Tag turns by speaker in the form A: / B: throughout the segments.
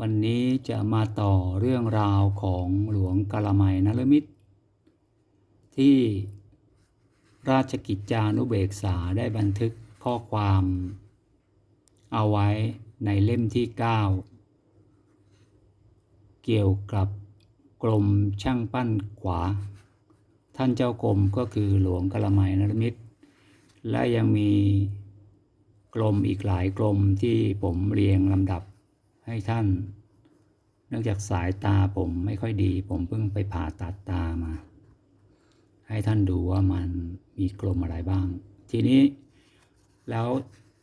A: วันนี้จะมาต่อเรื่องราวของหลวงกาละไมนรมิตร ที่ราชกิจจานุเบกษาได้บันทึกข้อความ เอาไว้ในเล่มที่ 9 เกี่ยวกับกรมช่างปั้นขวา ท่านเจ้ากรมก็คือหลวงกาละไมนรมิตร และยังมีกรมอีกหลายกรมที่ผมเรียงลำดับ ให้ท่าน เนื่องจากสายตาผมไม่ค่อยดี ผมเพิ่งไปผ่าตัดตามา ให้ท่านดูว่ามันมีกรมอะไรบ้าง ทีนี้แล้ว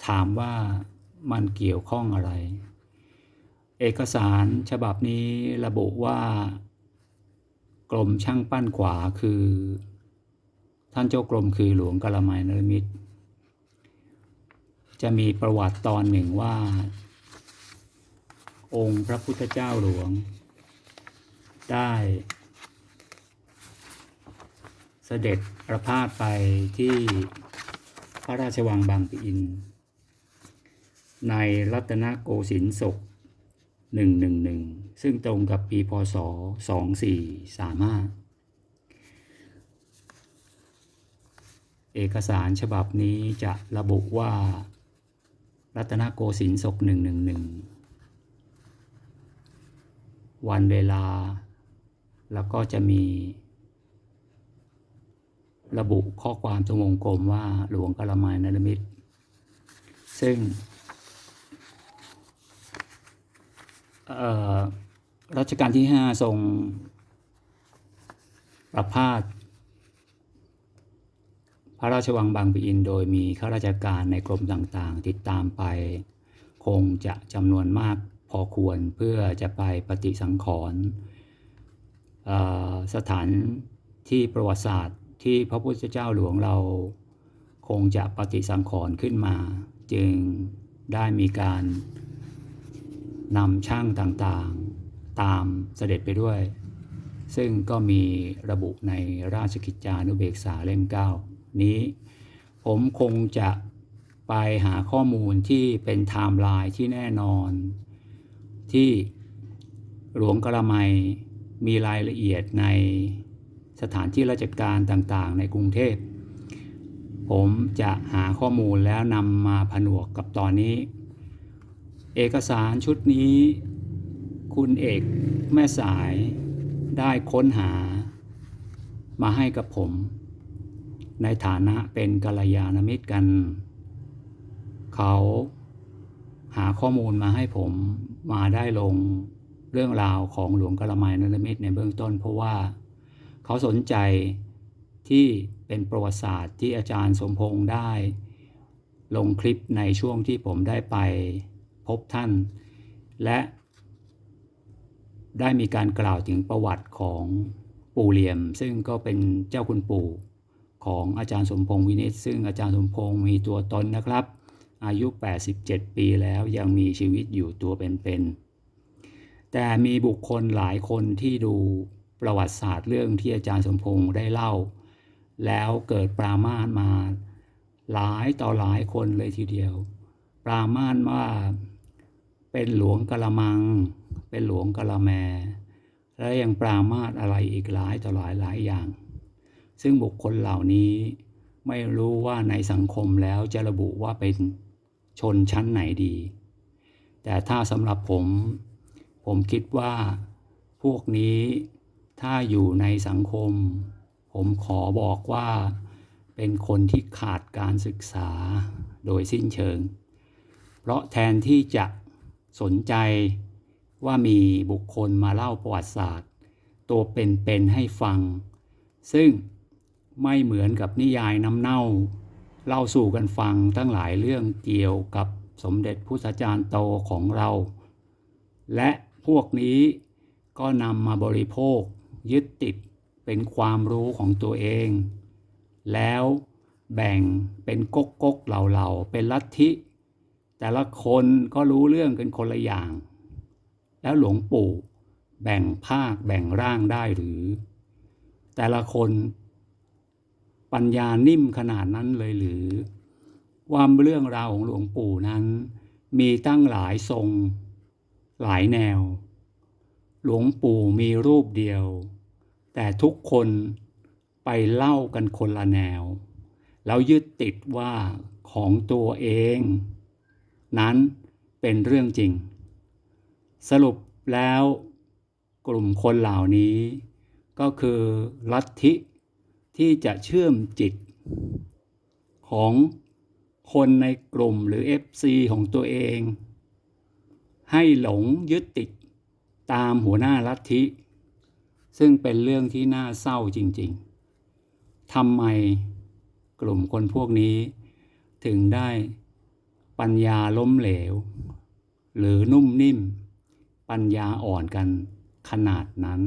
A: ถามว่ามันเกี่ยวข้องอะไร เอกสารฉบับนี้ระบุว่ากรมช่างปั้นขวาคือ ท่านเจ้ากรมคือหลวงกาละไมนรมิตรจะมีประวัติตอนหนึ่งว่า องค์พระพุทธเจ้าหลวง ได้เสด็จประพาสไปที่พระราชวังบางปะอิน ในรัตนโกสินทร์ศก 111 ซึ่งตรงกับปีพศ 2435 เอกสารฉบับนี้จะระบุว่า รัตนโกสินทร์ศก 111 วันเวลา แล้วก็จะมี ระบุข้อความตรงวงกลมว่าหลวงกละไมนรมิตร ซึ่งรัชกาลที่ห้าทรงประพาสพระราชวังบางปะอิน โดยมีข้าราชการในกรมต่างๆ ติดตามไป คงจะจำนวนมาก อควรเพื่อจะไปปฏิสังขรณ์สถานที่ประวัติศาสตร์ที่พระพุทธเจ้าหลวงเราคงจะปฏิสังขรณ์ขึ้นมา จึงได้มีการนำช่างต่างๆตามเสด็จไปด้วย ซึ่งก็มีระบุในราชกิจจานุเบกษาเล่มเก้านี้ ผมคงจะไปหาข้อมูลที่เป็นไทม์ไลน์ที่แน่นอน ที่หลวงกระไมมีรายละเอียดในสถานที่ราชการต่างๆ ในกรุงเทพ ผมจะหาข้อมูลแล้วนำมาผนวกกับตอนนี้ เอกสารชุดนี้ คุณเอกแม่สายได้ค้นหามาให้กับผม ในฐานะเป็นกัลยาณมิตรกัน เขา หาข้อมูลมาให้ผมมาได้ลงเรื่องราวของหลวงกระไมนรมิตรในเบื้องต้น เพราะว่าเขาสนใจที่เป็นประวัติศาสตร์ที่อาจารย์สมพงษ์ได้ ลงคลิปในช่วงที่ผมได้ไปพบท่าน และได้มีการกล่าวถึงประวัติของปู่เหลี่ยม ซึ่งก็เป็นเจ้าคุณปู่ของอาจารย์สมพงษ์วินิจซึ่งอาจารย์สมพงษ์มีตัวตนนะครับ อายุ 87 ปีแล้วยังมีชีวิตอยู่ตัวเป็นๆ แต่มีบุคคลหลายคนที่ดูประวัติศาสตร์เรื่องที่อาจารย์สมพงษ์ได้เล่า แล้วเกิดปรามาสมาหลายต่อหลายคนเลยทีเดียว ปรามาสว่าเป็นหลวงกะละมัง เป็นหลวงกะละแม และยังปรามาสอะไรอีกหลายต่อหลายหลายอย่าง ซึ่งบุคคลเหล่านี้ไม่รู้ว่าในสังคมแล้วจะระบุว่าเป็น ชนชั้นไหนดี แต่ถ้าสำหรับผม ผมคิดว่า พวกนี้ถ้าอยู่ในสังคม ผมขอบอกว่า เป็นคนที่ขาดการศึกษาโดยสิ้นเชิง เพราะแทนที่จะสนใจว่ามีบุคคลมาเล่าประวัติศาสตร์ ตัวเป็นๆให้ฟัง ซึ่งไม่เหมือนกับนิยายน้ำเน่า เล่าสู่กันฟังตั้งหลายเรื่องเกี่ยวกับสมเด็จพุทธจารย์โตของเรา และพวกนี้ก็นำมาบริโภค ยึดติดเป็นความรู้ของตัวเอง แล้วแบ่งเป็นก๊กก๊กเหล่าเหล่าเป็นลัทธิ แต่ละคนก็รู้เรื่องกันคนละอย่าง แล้วหลวงปู่แบ่งภาคแบ่งร่างได้หรือ แต่ละคน ปัญญานิ่มขนาดนั้นเลยหรือว่าเรื่องราวของหลวงปู่นั้น มีตั้งหลายทรง หลายแนว หลวงปู่มีรูปเดียว แต่ทุกคนไปเล่ากันคนละแนว แล้วยึดติดว่าของตัวเอง นั้นเป็นเรื่องจริง สรุปแล้วกลุ่มคนเหล่านี้ ก็คือลัทธิ ที่จะเชื่อมจิต ของคนในกลุ่มหรือ FC ของตัวเอง ให้หลงยึดติดตามหัวหน้าลัทธิ ซึ่งเป็นเรื่องที่น่าเศร้าจริงๆทำไมกลุ่มคนพวกนี้ถึงได้ปัญญาล้มเหลว หรือนุ่มนิ่ม ปัญญาอ่อนกันขนาดนั้น